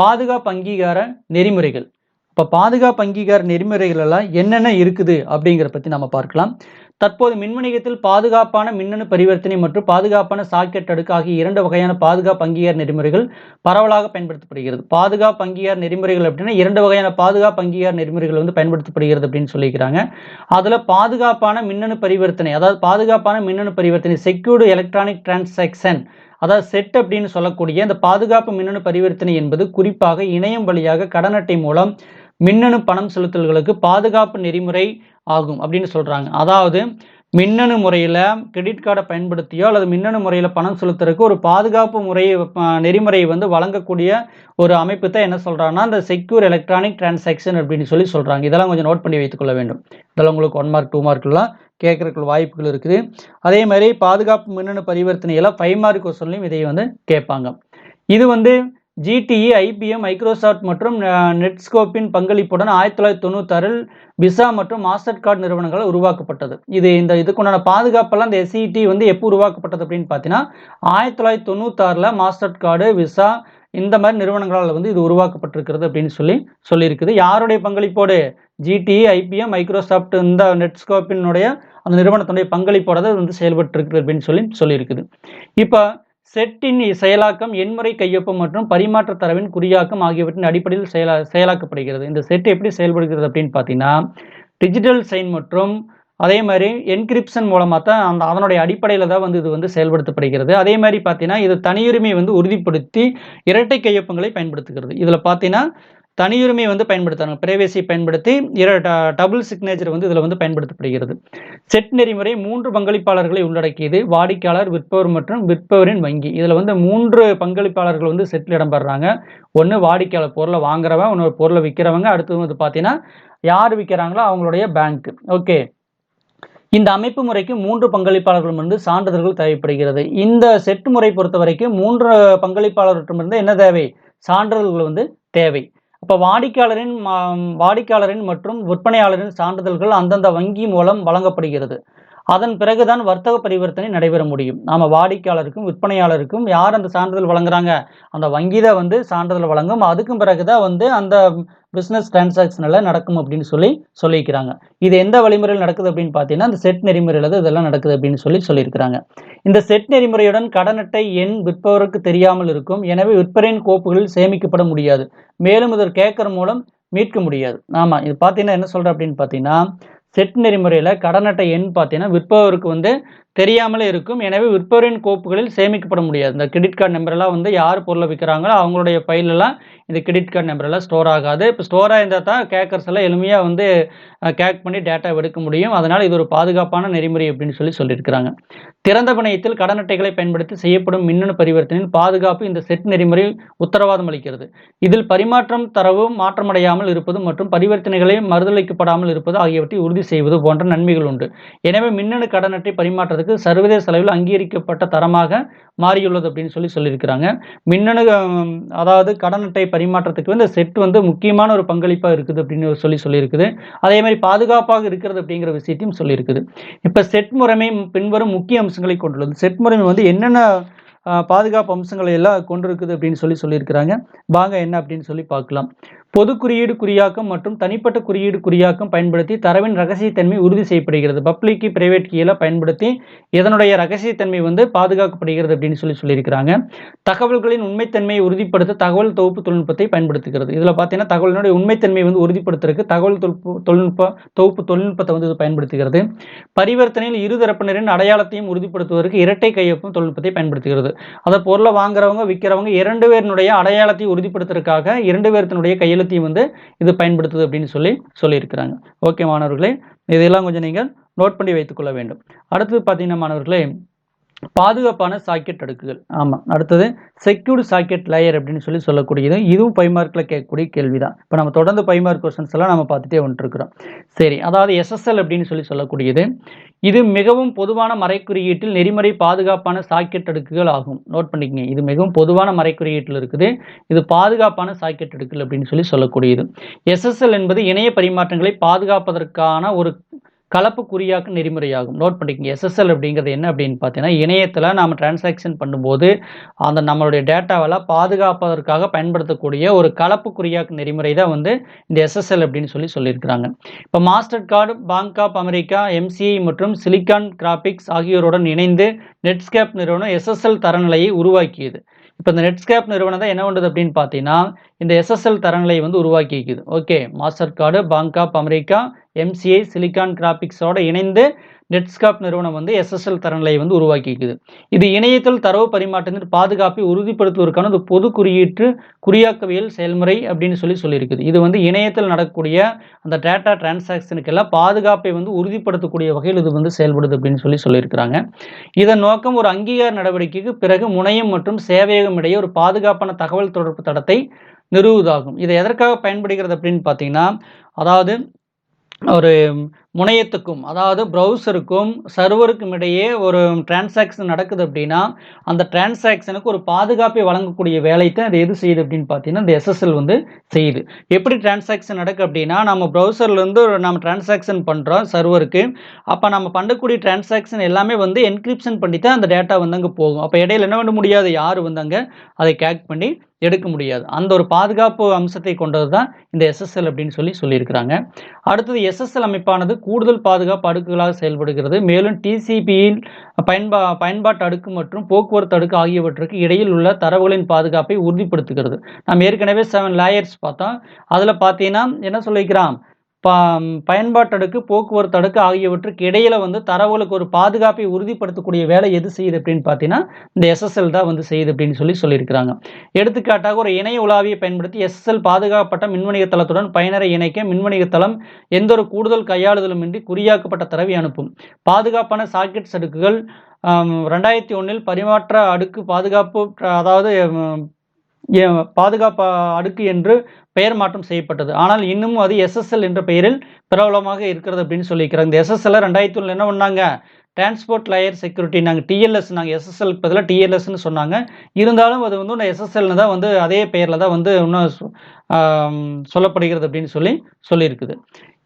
பாதுகாப்பு அங்கீகார நெறிமுறைகள். இப்போ பாதுகாப்பு அங்கீகார நெறிமுறைகள் எல்லாம் என்னென்ன இருக்குது அப்படிங்கிறத பற்றி நம்ம பார்க்கலாம். தற்போது மின்வணிகத்தில் பாதுகாப்பான மின்னணு பரிவர்த்தனை மற்றும் பாதுகாப்பான சாக்கெட் அடுக்கு ஆகிய இரண்டு வகையான பாதுகாப்பு அங்கீகார நெறிமுறைகள் பரவலாக பயன்படுத்தப்படுகிறது. பாதுகாப்பு அங்கீகார நெறிமுறைகள் அப்படின்னா இரண்டு வகையான பாதுகாப்பு அங்கீகார நெறிமுறைகள் வந்து பயன்படுத்தப்படுகிறது அப்படின்னு சொல்லியிருக்கிறாங்க. அதில் பாதுகாப்பான மின்னணு பரிவர்த்தனை அதாவது பாதுகாப்பான மின்னணு பரிவர்த்தனை செக்யூர்டு எலக்ட்ரானிக் டிரான்சாக்ஷன் அதாவது செட் அப்படின்னு சொல்லக்கூடிய இந்த பாதுகாப்பு மின்னணு பரிவர்த்தனை என்பது குறிப்பாக இணையம் வழியாக கடன் அட்டை மூலம் மின்னணு பணம் செலுத்தல்களுக்கு பாதுகாப்பு நெறிமுறை ஆகும் அப்படின்னு சொல்கிறாங்க அதாவது மின்னணு முறையில் கிரெடிட் கார்டை பயன்படுத்தியோ அல்லது மின்னணு முறையில் பணம் செலுத்துறதுக்கு ஒரு பாதுகாப்பு முறையை நெறிமுறையை வந்து வழங்கக்கூடிய ஒரு அமைப்பு தான் என்ன சொல்கிறாங்கன்னா இந்த செக்யூர் எலக்ட்ரானிக் டிரான்சாக்ஷன் அப்படின்னு சொல்லி சொல்கிறாங்க இதெல்லாம் கொஞ்சம் நோட் பண்ணி வைத்துக்கொள்ள வேண்டும். இதெல்லாம் உங்களுக்கு ஒன் மார்க் டூ மார்க்லாம் கேட்கறதுக்கு வாய்ப்புகள் இருக்குது. அதே மாதிரி பாதுகாப்பு மின்னணு பரிவர்த்தனையெல்லாம் ஃபைவ் மார்க் கொஸ்டின்லையும் இதை வந்து கேட்பாங்க. இது வந்து ஜிடிஇ ஐபிஎம் மைக்ரோசாஃப்ட் மற்றும் நெட்ஸ்கோப்பின் பங்களிப்புடன் ஆயிரத்தி தொள்ளாயிரத்தி தொண்ணூத்தாறில் விசா மற்றும் மாஸ்டர் கார்டு நிறுவனங்களால் உருவாக்கப்பட்டது. இது இந்த இதுக்குண்டான பாதுகாப்பெல்லாம் இந்த எஸ்இடி வந்து எப்போ உருவாக்கப்பட்டது அப்படின்னு பார்த்தீங்கன்னா ஆயிரத்தி தொள்ளாயிரத்தி தொண்ணூத்தாறில் மாஸ்டர் கார்டு விசா இந்த மாதிரி நிறுவனங்களால் வந்து இது உருவாக்கப்பட்டிருக்கிறது அப்படின்னு சொல்லி சொல்லியிருக்குது. யாருடைய பங்களிப்போடு? ஜிடிஇ ஐபிஎம் மைக்ரோசாஃப்ட் இந்த நெட்ஸ்கோப்பினுடைய அந்த நிறுவனத்துடைய பங்களிப்போட தான் இது வந்து செயல்பட்டு இருக்குது அப்படின்னு சொல்லி சொல்லியிருக்குது. இப்போ செட்டின் செயலாக்கம் எண்முறை கையொப்பம் மற்றும் பரிமாற்ற தரவின் குறியாக்கம் ஆகியவற்றின் அடிப்படையில் செயலா செயலாக்கப்படுகிறது. இந்த செட் எப்படி செயல்படுகிறது அப்படின்னு பார்த்தீங்கன்னா டிஜிட்டல் சைன் மற்றும் அதே மாதிரி என்கிரிப்ஷன் மூலமாக தான் அந்த அதனுடைய அடிப்படையில் தான் வந்து இது வந்து செயல்படுத்தப்படுகிறது. அதே மாதிரி பார்த்தீங்கன்னா இது தனியுரிமை வந்து உறுதிப்படுத்தி இரட்டை கையொப்பங்களை பயன்படுத்துகிறது. இதில் பார்த்தீங்கன்னா தனியுரிமை வந்து பயன்படுத்துறாங்க பிரைவேசியை பயன்படுத்தி இர டபுள் சிக்னேச்சர் வந்து இதில் வந்து பயன்படுத்தப்படுகிறது. செட் நெறிமுறை மூன்று பங்களிப்பாளர்களை உள்ளடக்கியது. வாடிக்கையாளர் விற்பவர் மற்றும் விற்பவரின் வங்கி. இதில் வந்து மூன்று பங்களிப்பாளர்கள் வந்து செட்டில் இடம்பெறாங்க. ஒன்று வாடிக்கையாளர் பொருளை வாங்குறவன் இன்னொரு பொருளை விற்கிறவங்க அடுத்தது வந்து பார்த்தீங்கன்னா யார் விற்கிறாங்களோ அவங்களுடைய பேங்க் ஓகே இந்த அமைப்பு முறைக்கு மூன்று பங்களிப்பாளர்களும் வந்து சான்றிதழ்கள் தேவைப்படுகிறது. இந்த செட் முறை பொறுத்த வரைக்கும் மூன்று பங்களிப்பாளர்களிடமிருந்து என்ன தேவை? சான்றிதழ்கள் வந்து தேவை. அப்போ வாடிக்கையாளரின் மா- வாடிக்கையாளரின் மற்றும் விற்பனையாளரின் சான்றிதழ்கள் அந்தந்த வங்கி மூலம் வழங்கப்படுகிறது. அதன் பிறகுதான் வர்த்தக பரிவர்த்தனை நடைபெற முடியும். நாம் வாடிக்கையாளருக்கும் விற்பனையாளருக்கும் யார் அந்த சான்றிதழ் வழங்குறாங்க? அந்த வங்கி தான் வந்து சான்றிதழ் வழங்கும். அதுக்கும் பிறகுதான் வந்து அந்த பிஸ்னஸ் டிரான்சாக்ஷனில் நடக்கும் அப்படின்னு சொல்லி சொல்லியிருக்கிறாங்க. இது எந்த வழிமுறையில் நடக்குது அப்படின்னு பார்த்தீங்கன்னா இந்த செட் நெறிமுறையில் தான் இதெல்லாம் நடக்குது அப்படின்னு சொல்லி சொல்லியிருக்கிறாங்க. இந்த செட் நெறிமுறையுடன் கடன் அட்டை எண் விற்பவருக்கு தெரியாமல் இருக்கும். எனவே விற்பனையின் கோப்புகளில் சேமிக்கப்பட முடியாது. மேலும் இதற்கு கேட்கற மூலம் மீட்க முடியாது. ஆமாம் இது பார்த்தீங்கன்னா என்ன சொல்கிறேன் அப்படின்னு பார்த்தீங்கன்னா செட் நெறிமுறையில் கடன் அட்டை எண் பார்த்தீங்கன்னா விற்பவருக்கு வந்து தெரியாமலே இருக்கும். எனவே விற்பவரின் கோப்புகளில் சேமிக்கப்பட முடியாது. இந்த கிரெடிட் கார்டு நம்பரெல்லாம் வந்து யார் பொருளை விற்கிறாங்களோ அவங்களுடைய ஃபைலெல்லாம் இந்த கிரெடிட் கார்டு நம்பரெல்லாம் ஸ்டோர் ஆகாது. இப்போ ஸ்டோராக இருந்தால் தான் கேக்கர்ஸ் எல்லாம் எளிமையாக வந்து கேக் பண்ணி டேட்டா எடுக்க முடியும். அதனால் இது ஒரு பாதுகாப்பான நெறிமுறை அப்படின்னு சொல்லி சொல்லியிருக்கிறாங்க. திறந்த பிணையத்தில் கடன் அட்டைகளை பயன்படுத்தி செய்யப்படும் மின்னணு பரிவர்த்தனையில் பாதுகாப்பு இந்த செட் நெறிமுறை உத்தரவாதம் அளிக்கிறது. இதில் பரிமாற்றம் தரவு மாற்றமடையாமல் இருப்பது மற்றும் பரிவர்த்தனைகளை மறுதளிக்கப்படாமல் இருப்பது ஆகியவற்றை உறுதி செய்வது போன்ற நன்மைகள் உண்டு. எனவே மின்னணு கடன் அட்டை பரிமாற்றத்துக்கு சர்வதேச அளவில் அங்கீகரிக்கப்பட்ட தரமாக மாறியுள்ளது அப்படின்னு சொல்லி சொல்லியிருக்கிறாங்க. மின்னணு அதாவது கடன் அட்டை பரிமாற்றத்துக்கு வந்து செட் வந்து முக்கியமான ஒரு பங்களிப்பாக இருக்குது அப்படின்னு சொல்லி சொல்லியிருக்குது. அதே மாதிரி பாதுகாப்பாக இருக்கிறது அப்படிங்கிற விஷயத்தையும் சொல்லியிருக்குது. இப்போ செட் முறைமை பின்வரும் முக்கிய அம்சங்களை கொண்டுள்ளது. செட் முறைமை வந்து என்னென்ன பாதுகாப்பு அம்சங்களை எல்லாம் கொண்டிருக்குது அப்படின்னு சொல்லி சொல்லியிருக்கிறாங்க. வாங்க என்ன அப்படின்னு சொல்லி பார்க்கலாம். பொது குறியீடு குறியாக்கம் மற்றும் தனிப்பட்ட குறியீடு குறியாக்கம் பயன்படுத்தி தரவின் ரகசியத்தன்மை உறுதி செய்யப்படுகிறது. பப்ளிக் கீ பிரைவேட் கீழே பயன்படுத்தி இதனுடைய ரகசியத்தன்மை வந்து பாதுகாக்கப்படுகிறது அப்படின்னு சொல்லி சொல்லியிருக்கிறாங்க. தகவல்களின் உண்மைத்தன்மையை உறுதிப்படுத்த தகவல் தொகுப்பு தொழில்நுட்பத்தை பயன்படுத்துகிறது. இதில் பார்த்தீங்கன்னா தகவலினுடைய உண்மைத்தன்மையை வந்து உறுதிப்படுத்துறதுக்கு தகவல் தொகுப்பு தொழில்நுட்ப தொகுப்பு தொழில்நுட்பத்தை வந்து இது பயன்படுத்துகிறது. பரிவர்த்தனையில் இருதரப்பினரின் அடையாளத்தையும் உறுதிப்படுத்துவதற்கு இரட்டை கையொப்பம் தொழில்நுட்பத்தை பயன்படுத்துகிறது. அதை பொருளை வாங்குறவங்க விற்கிறவங்க இரண்டு பேரினுடைய அடையாளத்தை உறுதிப்படுத்துறதுக்காக இரண்டு பேர்த்தினுடைய எழுத்தையும் வந்து இது பயன்படுத்துது அப்படின்னு சொல்லி சொல்லியிருக்கிறாங்க. ஓகே மாணவர்களே இதெல்லாம் கொஞ்சம் நீங்கள் நோட் பண்ணி வைத்துக்கொள்ள வேண்டும். அடுத்தது பார்த்தீங்கன்னா மாணவர்களே பாதுகாப்பான சாக்கெட் அடுக்குகள். ஆமாம் அடுத்தது செக்யூர்டு சாக்கெட் லேயர் அப்படின்னு சொல்லி சொல்லக்கூடியது. இதுவும் பைமார்க்கில் கேட்கக்கூடிய கேள்வி தான் இப்போ நம்ம தொடர்ந்து பைமார்க் கொஸ்டின்ஸ் எல்லாம் நம்ம பார்த்துட்டே வந்துட்டுருக்குறோம். சரி அதாவது எஸ்எஸ்எல் அப்படின்னு சொல்லி சொல்லக்கூடியது. இது மிகவும் பொதுவான மறைக்குறியீட்டில் நெறிமுறை பாதுகாப்பான சாக்கெட் அடுக்குகள் ஆகும். நோட் பண்ணிக்கங்க இது மிகவும் பொதுவான மறைக்குறியீட்டில் இருக்குது. இது பாதுகாப்பான சாக்கெட் அடுக்குகள் அப்படின்னு சொல்லி சொல்லக்கூடியது. எஸ்எஸ்எல் என்பது இணைய பரிமாற்றங்களை பாதுகாப்பதற்கான ஒரு கலப்பு குறியாக்க நெறிமுறையாகும். நோட் பண்ணிக்கங்க எஸ்எஸ்எல் அப்படிங்கிறது என்ன அப்படின்னு பார்த்தீங்கன்னா இணையத்தில் நாம் டிரான்சாக்ஷன் பண்ணும்போது அந்த நம்மளுடைய டேட்டாவெல்லாம் பாதுகாப்பதற்காக பயன்படுத்தக்கூடிய ஒரு கலப்பு குறியாக்க நெறிமுறை தான் வந்து இந்த எஸ்எஸ்எல் அப்படின்னு சொல்லி சொல்லியிருக்கிறாங்க. இப்போ Mastercard bank of America MCI மற்றும் சிலிக்கான் கிராபிக்ஸ் ஆகியோருடன் இணைந்து நெட்ஸ்கேப் நிறுவனம் எஸ்எஸ்எல் தரநிலையை உருவாக்கியது. இப்போ இந்த நெட்ஸ்கேப் நிறுவனம் தான் என்ன பண்ணுது அப்படின்னு பார்த்தீங்கன்னா இந்த எஸ்எஸ்எல் தரநிலை வந்து உருவாக்கி இருக்குது. Okay master card bank of America MCI silicon கிராபிக்ஸோட இணைந்து நெட்ஸ்காப் நிறுவனம் வந்து எஸ்எஸ்எல் தரநிலையை வந்து உருவாக்கிக்குது இது இணையத்தில் தரவு பரிமாற்றத்தின் பாதுகாப்பை உறுதிப்படுத்துவதற்கான ஒரு பொது குறியீட்டு குறியாக்கவியல் செயல்முறை அப்படின்னு சொல்லி சொல்லியிருக்குது. இது வந்து இணையத்தில் நடக்கக்கூடிய அந்த டேட்டா டிரான்சாக்ஷனுக்கெல்லாம் பாதுகாப்பை வந்து உறுதிப்படுத்தக்கூடிய வகையில் இது வந்து செயல்படுது அப்படின்னு சொல்லி சொல்லியிருக்கிறாங்க. இதன் நோக்கம் ஒரு அங்கீகார நடவடிக்கைக்கு பிறகு முனையம் மற்றும் சேவையகம் இடையே ஒரு பாதுகாப்பான தகவல் தொடர்பு தடத்தை நிறுவுவதாகும். இது எதற்காக பயன்படுகிறது அப்படின்னு பார்த்தீங்கன்னா அதாவது ஒரு முனையத்துக்கும் அதாவது ப்ரௌசருக்கும் சர்வருக்கும் இடையே ஒரு டிரான்சாக்ஷன் நடக்குது அப்படின்னா அந்த டிரான்சாக்ஷனுக்கு ஒரு பாதுகாப்பை வழங்கக்கூடிய வேலையை அது எது செய்யுது அப்படின்னு பார்த்தீங்கன்னா இந்த எஸ்எஸ்எல் வந்து செய்யுது. எப்படி டிரான்சாக்ஷன் நடக்கு அப்படின்னா நம்ம ப்ரௌசர்லேருந்து நம்ம டிரான்சாக்ஷன் பண்ணுறோம் சர்வருக்கு அப்போ நம்ம பண்ணக்கூடிய டிரான்சாக்ஷன் எல்லாமே வந்து என்கிரிப்ஷன் பண்ணி தான் அந்த டேட்டா வந்து அங்கே போகும். அப்போ இடையில என்ன பண்ண முடியாது? யார் வந்து அங்கே அதை கேக் பண்ணி எடுக்க முடியாது. அந்த ஒரு பாதுகாப்பு அம்சத்தை கொண்டது தான் இந்த எஸ்எஸ்எல் அப்படின்னு சொல்லி சொல்லியிருக்கிறாங்க. அடுத்தது எஸ்எஸ்எல் அமைப்பானது கூடுதல் பாதுகாப்பு அடுக்குகளாக செயல்படுகிறது. மேலும் டிசிபியில் பயன்பா பயன்பாட்டு அடுக்கு மற்றும் போக்குவரத்து அடுக்கு ஆகியவற்றுக்கு இடையில் உள்ள தரவுகளின் பாதுகாப்பை உறுதிப்படுத்துகிறது. நாம் ஏற்கனவே செவன் லேயர்ஸ் பார்த்தோம். அதில் பார்த்தீங்கன்னா என்ன சொல்லிக்கிறான் ப பயன்பாட்டு அடுக்கு போக்குவரத்து அடுக்கு ஆகியவற்றுக்கு இடையில் வந்து தரவுகளுக்கு ஒரு பாதுகாப்பை உறுதிப்படுத்தக்கூடிய வேலை எது செய்யுது அப்படின்னு பார்த்தீங்கன்னா இந்த எஸ்எஸ்எல் தான் வந்து செய்யுது அப்படின்னு சொல்லி சொல்லியிருக்கிறாங்க. எடுத்துக்காட்டாக ஒரு இணைய உலாவியை பயன்படுத்தி எஸ்எஸ்எல் பாதுகாக்கப்பட்ட மின்வணிக தளத்துடன் பயனரை இணைக்க மின்வணிக தளம் எந்த ஒரு கூடுதல் கையாளுதலுமின்றி குறியாக்கப்பட்ட தரவை அனுப்பும். பாதுகாப்பான சாக்கெட்ஸ் அடுக்குகள் ரெண்டாயிரத்தி ஒன்றில் பரிமாற்ற அடுக்கு பாதுகாப்பு அதாவது பாதுகாப்பு அடுக்கு என்று பெயர் மாற்றம் செய்யப்பட்டது. ஆனால் இன்னமும் அது எஸ்எஸ்எல் என்ற பெயரில் பிரபலமாக இருக்கிறது அப்படின்னு சொல்லியிருக்கிறாங்க. இந்த எஸ்எஸ்எல் ரெண்டாயிரத்தி ஒன்றில் என்ன பண்ணாங்க? டிரான்ஸ்போர்ட் லேயர் செக்யூரிட்டி நாங்கள் டிஎல்எஸ் நாங்கள் எஸ்எஸ்எல் பதிலாக டிஎல்எஸ்ன்னு சொன்னாங்க. இருந்தாலும் அது வந்து இன்னும் எஸ்எஸ்எல்னு தான் வந்து அதே பெயரில் தான் வந்து இன்னும் சொல்லப்படுகிறது அப்படின்னு சொல்லி சொல்லியிருக்குது.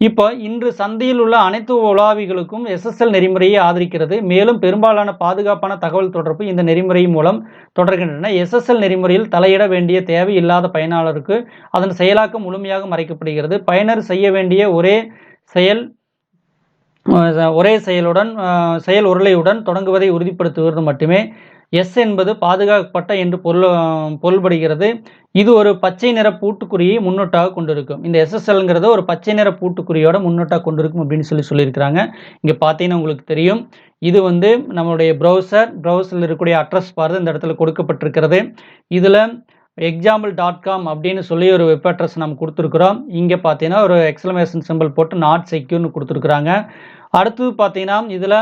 இப்போ இன்று சந்தையில் உள்ள அனைத்து உலாவிகளுக்கும் எஸ்எஸ்எல் நெறிமுறையை ஆதரிக்கிறது. மேலும் பெரும்பாலான பாதுகாப்பான தகவல் தொடர்பு இந்த நெறிமுறை மூலம் தொடர்கின்றன. எஸ்எஸ்எல் நெறிமுறையில் தலையிட வேண்டிய தேவை இல்லாத பயனாளருக்கு அதன் செயலாக்கம் முழுமையாக மறைக்கப்படுகிறது. பயனர் செய்ய வேண்டிய ஒரே செயல் ஒரே செயலுடன் செயல் உருளையுடன் தொடங்குவதை உறுதிப்படுத்துவது மட்டுமே. எஸ் என்பது பாதுகாக்கப்பட்ட என்று பொருள் பொருள்படுகிறது. இது ஒரு பச்சை நிற பூட்டுக்குறியை முன்னோட்டாக கொண்டிருக்கும். இந்த எஸ்எஸ்எல்ங்கிறது ஒரு பச்சை நிற பூட்டுக்குறியோட முன்னோட்டாக கொண்டிருக்கும் அப்படின்னு சொல்லி சொல்லியிருக்கிறாங்க. இங்கே பார்த்தீங்கன்னா உங்களுக்கு தெரியும். இது வந்து நம்மளுடைய ப்ரௌசர் ப்ரௌசரில் இருக்கக்கூடிய அட்ரஸ் பாருது இந்த இடத்துல கொடுக்கப்பட்டிருக்கிறது. இதில் எக்ஸாம்பிள் டாட் காம் அப்படின்னு சொல்லி ஒரு வெப் அட்ரஸ் நம்ம கொடுத்துருக்குறோம். இங்கே பார்த்தீங்கன்னா ஒரு எக்ஸலமேஷன் சிம்பிள் போட்டு நாட் செக்யூர்னு கொடுத்துருக்குறாங்க. அடுத்தது பார்த்தீங்கன்னா இதில்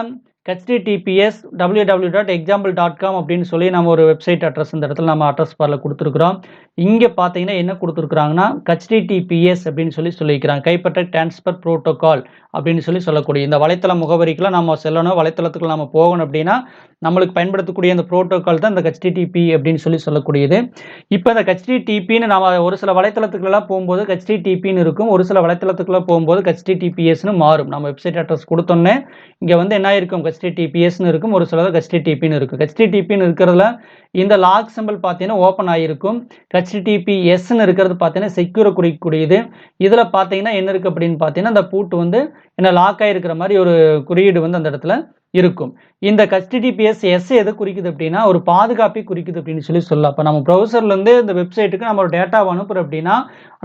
HTTPS W W dot example dot com அப்படின்னு சொல்லி நம்ம ஒரு வெப்சைட் அட்ரஸ் இந்த இடத்துல நம்ம அட்ரஸ் பாரில் கொடுத்துருக்குறோம். இங்கே பார்த்தீங்கன்னா என்ன கொடுத்துருக்குறாங்கன்னா ஹெச்டிடிபிஎஸ் அப்படின்னு சொல்லி சொல்லியிருக்கிறாங்க. கைப்பற்ற டிரான்ஸ்பர் ப்ரோட்டோகால் அப்படின்னு சொல்லி சொல்லக்கூடிய இந்த வலைத்தள முகவரிக்குலாம் நம்ம செல்லணும். வலைத்தளத்துக்கு நம்ம போகணும் அப்படின்னா நம்மளுக்கு பயன்படுத்தக்கூடிய அந்த ப்ரோட்டோக்கால் தான் இந்த ஹெச்டிடிபி அப்படின்னு சொல்லி சொல்லக்கூடியது. இப்போ இந்த ஹெச்டிடிபின்னு நம்ம ஒரு சில வலைத்தளத்துக்குலாம் போகும்போது ஹெச்டிடிபின்னு இருக்கும். ஒரு சில வலைத்தளத்துக்குள்ளே போகும்போது ஹெச்டிடிபிஎஸ்னு மாறும். நம்ம வெப்சைட் அட்ரஸ் கொடுத்தோன்னே இங்கே வந்து என்ன இருக்கும் ஹெச்டிடிபிஎஸ்னு இருக்கும். ஒரு சிலது ஹெச்டிடிபின்னு இருக்கும். ஹெச்டிடிபின்னு இருக்கிறதுல இந்த லாக் சிம்பிள் பார்த்தீங்கன்னா ஓப்பன் ஆகிருக்கும் ஹெச்டிடிபிஎஸ்ன்னு இருக்கிறது பார்த்தீங்கன்னா செக்யூரை குறிக்கக்கூடியது. இதில் பார்த்தீங்கன்னா என்ன இருக்குது அப்படின்னு பார்த்தீங்கன்னா அந்த பூட்டு வந்து என்ன லாக் ஆகிருக்கிற மாதிரி ஒரு குறியீடு வந்து அந்த இடத்துல இருக்கும். இந்த ஹெச்டிடிபிஎஸ் எஸ் எதை குறிக்குது அப்படின்னா ஒரு பாதுகாப்பை குறிக்குது அப்படின்னு சொல்லி சொல்லலாம். அப்போ நம்ம ப்ரௌசர்லேருந்து இந்த வெப்சைட்டுக்கு நம்ம ஒரு டேட்டாவை அனுப்புகிறோம் அப்படின்னா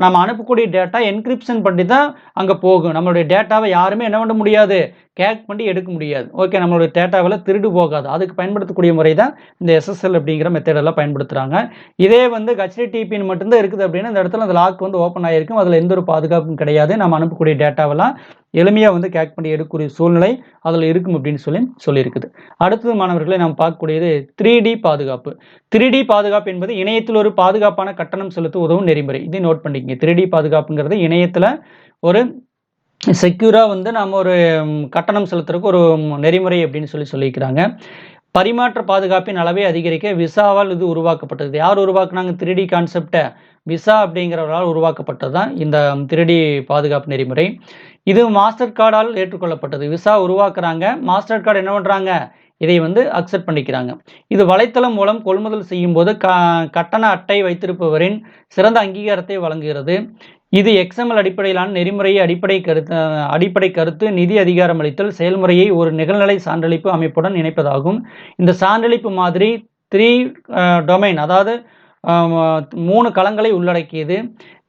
நம்ம அனுப்பக்கூடிய டேட்டா என்கிரிப்ஷன் பண்ணி தான் அங்கே போகும். நம்மளுடைய டேட்டாவை யாருமே என்ன பண்ண முடியாது. கேக் பண்ணி எடுக்க முடியாது. ஓகே நம்மளுடைய டேட்டாவில் திருடு போகாது. அதுக்கு பயன்படுத்தக்கூடிய முறை தான் இந்த எஸ்எஸ்எல் அப்படிங்கிற மெத்தடெல்லாம் பயன்படுத்துகிறாங்க இதே வந்து ஹெச்டிடிபின்னு மட்டும்தான் இருக்குது அப்படின்னா இந்த இடத்துல அந்த லாக் வந்து ஓப்பன் ஆகிருக்கும் அதில் எந்த ஒரு பாதுகாப்பும் கிடையாது. நம்ம அனுப்பக்கூடிய டேட்டாவெல்லாம் எளிமையாக வந்து கேக் பண்ணி எடுக்கக்கூடிய சூழ்நிலை அதில் இருக்கும் அப்படின்னு சொல்லி சொல்லியிருக்குது. அடுத்தது மாணவர்களை நாம் பார்க்கக்கூடியது த்ரீ டி பாதுகாப்பு. த்ரீ டி பாதுகாப்பு என்பது இணையத்தில் ஒரு பாதுகாப்பான கட்டணம் செலுத்த உதவும் நெறிமுறை. இதை நோட் பண்ணிக்கங்க. த்ரீ டி பாதுகாப்புங்கிறது இணையத்தில் ஒரு செக்யூராக வந்து நம்ம ஒரு கட்டணம் செலுத்துறதுக்கு ஒரு நெறிமுறை அப்படின்னு சொல்லி சொல்லியிருக்கிறாங்க. பரிமாற்ற பாதுகாப்பின் அளவை அதிகரிக்க விசாவால் இது உருவாக்கப்பட்டது. யார் உருவாக்குனாங்க? த்ரீ கான்செப்டை விசா அப்படிங்கிறவரால் உருவாக்கப்பட்டது தான் இந்த த்ரீ பாதுகாப்பு நெறிமுறை. இது மாஸ்டர் கார்டால் ஏற்றுக்கொள்ளப்பட்டது. விசா உருவாக்குறாங்க. மாஸ்டர் கார்டு என்ன பண்ணுறாங்க இதை வந்து அக்செப்ட் பண்ணிக்கிறாங்க. இது வலைத்தளம் மூலம் கொள்முதல் செய்யும்போது க கட்டண அட்டை வைத்திருப்பவரின் சிறந்த அங்கீகாரத்தை வழங்குகிறது. இது எக்ஸ்எம்எல் அடிப்படையிலான நெறிமுறையை அடிப்படை கருத்து அடிப்படை கருத்து நிதி அதிகாரம் அளித்தல் செயல்முறையை ஒரு நிகழ்நிலை சான்றளிப்பு அமைப்புடன் இணைப்பதாகும். இந்த சான்றளிப்பு மாதிரி த்ரீ டொமைன் அதாவது மூணு களங்களை உள்ளடக்கியது.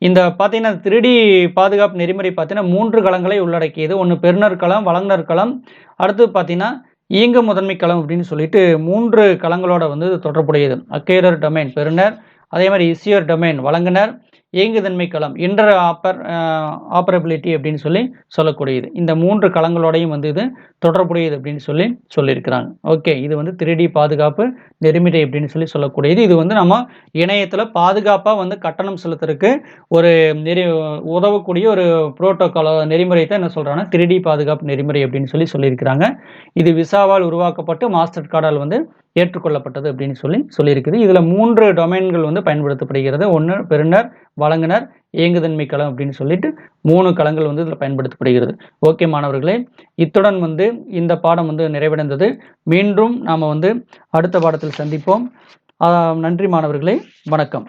இந்த பார்த்தீங்கன்னா திருடி பாதுகாப்பு நெறிமுறை பார்த்தீங்கன்னா மூன்று களங்களை உள்ளடக்கியது. ஒன்று பெருநர் களம் வழங்குனர் களம் அடுத்து பார்த்தீங்கன்னா இயங்க முதன்மை களம் அப்படின்னு சொல்லிட்டு மூன்று களங்களோட வந்து தொடர்புடையது. அக்கேரர் டொமைன் பெருநர் அதே மாதிரி இசியர் டொமைன் வழங்குனர் இயங்குதன்மை களம் இன்டர் ஆப்பர் ஆப்பரபிலிட்டி அப்படின்னு சொல்லி சொல்லக்கூடியது. இந்த மூன்று களங்களோடையும் வந்து இது தொடர்புடையது அப்படின்னு சொல்லி சொல்லியிருக்கிறாங்க. ஓகே இது வந்து திருடி பாதுகாப்பு நெருமிடை அப்படின்னு சொல்லி சொல்லக்கூடியது. இது வந்து நம்ம இணையத்தில் பாதுகாப்பாக வந்து கட்டணம் செலுத்துறதுக்கு ஒரு நெறி உதவக்கூடிய ஒரு புரோட்டோகால் நெறிமுறை தான் என்ன சொல்கிறாங்கன்னா திருடி பாதுகாப்பு நெறிமுறை அப்படின்னு சொல்லி சொல்லியிருக்கிறாங்க. இது விசாவால் உருவாக்கப்பட்டு மாஸ்டர் கார்டால் வந்து ஏற்றுக்கொள்ளப்பட்டது அப்படின்னு சொல்லி சொல்லியிருக்குது. இதில் மூன்று டொமைன்கள் வந்து பயன்படுத்தப்படுகிறது. ஒன்று பெறுநர் வழங்குனர் இயங்குதன்மை களம் அப்படின்னு சொல்லிட்டு மூணு களங்கள் வந்து இதில் பயன்படுத்தப்படுகிறது. ஓகே மாணவர்களே இத்துடன் வந்து இந்த பாடம் வந்து நிறைவடைந்தது. மீண்டும் நாம் வந்து அடுத்த பாடத்தில் சந்திப்போம். நன்றி மாணவர்களே வணக்கம்.